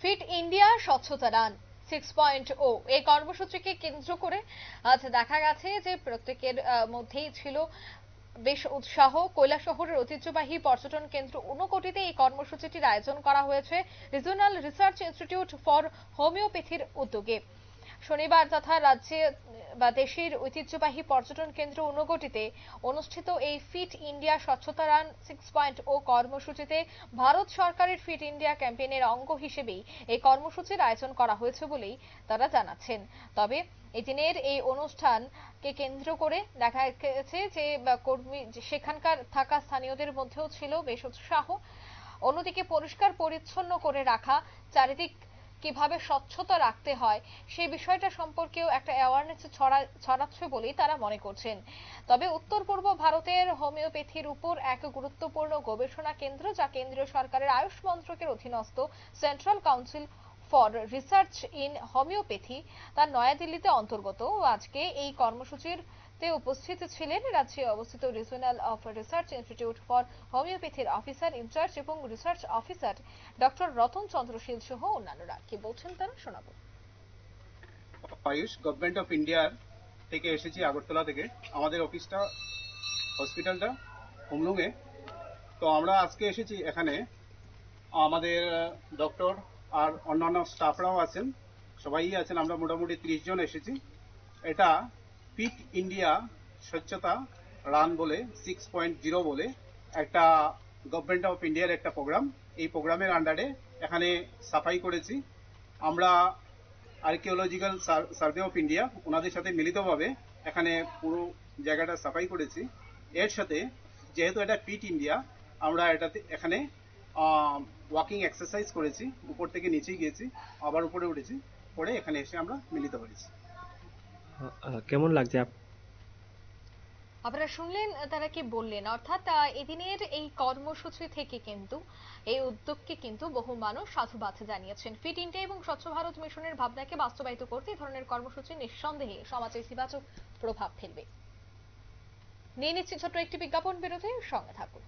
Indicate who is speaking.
Speaker 1: Fit India, Swachhata run six point ও এই কর্মসূচিকে কেন্দ্র করে আজ দেখা গেছে যে প্রত্যেকের মধ্যেই ছিল বেশ উৎসাহ। কৈলাসহরের ঐতিহ্যবাহী পর্যটন কেন্দ্র উনকোটিতে এই কর্মসূচিটির আয়োজন করা হয়েছে। রিজনাল রিসার্চ ইনস্টিটিউট ফর হোমিওপ্যাথির উদ্যোগে। শনিবার তথা রাজ্যে বা দেশের ঐতিহ্যবাহী পর্যটন কেন্দ্র ঊনকোটিতে অনুষ্ঠিত এই Fit India Swachhata run six point ও কর্মসূচিতে ভারত সরকারের ফিট ইন্ডিয়া ক্যাম্পেইনের অঙ্গ হিসেবেই এই কর্মসূচির আয়োজন করা হয়েছে বলেই তারা জানাচ্ছেন। তবে এই দিনের এই অনুষ্ঠানকে কেন্দ্র করে দেখা গেছে যে কর্মী সেখানকার থাকা স্থানীয়দের মধ্যেও ছিল বেশ উৎসাহ। অন্যদিকে পরিষ্কার পরিচ্ছন্ন করে রাখা, চারিদিক কীভাবে স্বচ্ছতা রাখতে হয় সেই বিষয়টা সম্পর্কেও একটা অ্যাওয়ারনেস ছড়া, ছড়াচ্ছে বলেই তারা মনে করছেন। তবে উত্তর পূর্ব ভারতের হোমিওপ্যাথির উপর এক গুরুত্বপূর্ণ গবেষণা কেন্দ্র, যা কেন্দ্রীয় সরকারের আয়ুষ মন্ত্রকের অধীনস্থ central council for research in homeopathy তার নয়াদিল্লিতে অন্তর্গত। আজকে এই কর্মসূচির তে উপস্থিত ছিলেন রাজ্যে অবস্থিত regional of research institute for হোমিওপ্যাথির officer in charge এবং research officer doctor Ratan Chandrashil সহ অন্যান্যরা। কি বলছেন তারা, শোনাবো।
Speaker 2: আয়ুষ গভর্নমেন্ট অফ ইন্ডিয়ার থেকে এসেছি আগরতলা থেকে। আমাদের অফিসটা হসপিটালটা হুমলুঙে। তো আমরা আজকে এসেছি এখানে। আমাদের ডক্টর আর অন্যান্য স্টাফরাও আছেন। সবাই আছেন। আমরা মোটামুটি ত্রিশ জন এসেছি। এটা ফিট ইন্ডিয়া স্বচ্ছতা রান বলে সিক্স পয়েন্ট জিরো বলে একটা গভর্নমেন্ট অফ ইন্ডিয়ার একটা প্রোগ্রাম এই প্রোগ্রামের আন্ডারে এখানে সাফাই করেছি। আমরা আর্কিওলজিক্যাল সার্ভে অফ ইন্ডিয়া ওনাদের সাথে মিলিতভাবে এখানে পুরো জায়গাটা সাফাই করেছি। এর সাথে যেহেতু এটা ফিট ইন্ডিয়া আমরা এটাতে এখানে ওয়াকিং এক্সারসাইজ করেছি। উপর থেকে নিচে গিয়েছি, আবার উপরে উঠেছি। পরে এখানে এসে আমরা মিলিত হয়েছি।
Speaker 3: কেমন লাগছে আপ-
Speaker 1: আপনারা শুনলেন, তারা কি বললেন? অর্থাৎ এদিনের এই কর্মসূচি থেকে কিন্তু, এই উদ্যোগকে কিন্তু বহু মানুষ সাধুবাদ জানিয়েছেন। ফিট ইন্ডিয়া এবং স্বচ্ছ ভারত মিশনের ভাবনাকে বাস্তবায়িত করতে ধরনের কর্মসূচি নিঃসন্দেহে সমাজে ইতিবাচক প্রভাব ফেলবে। নিয়ে নিচ্ছি ছোট্ট একটি বিজ্ঞাপন বিরতির সঙ্গে থাকুন।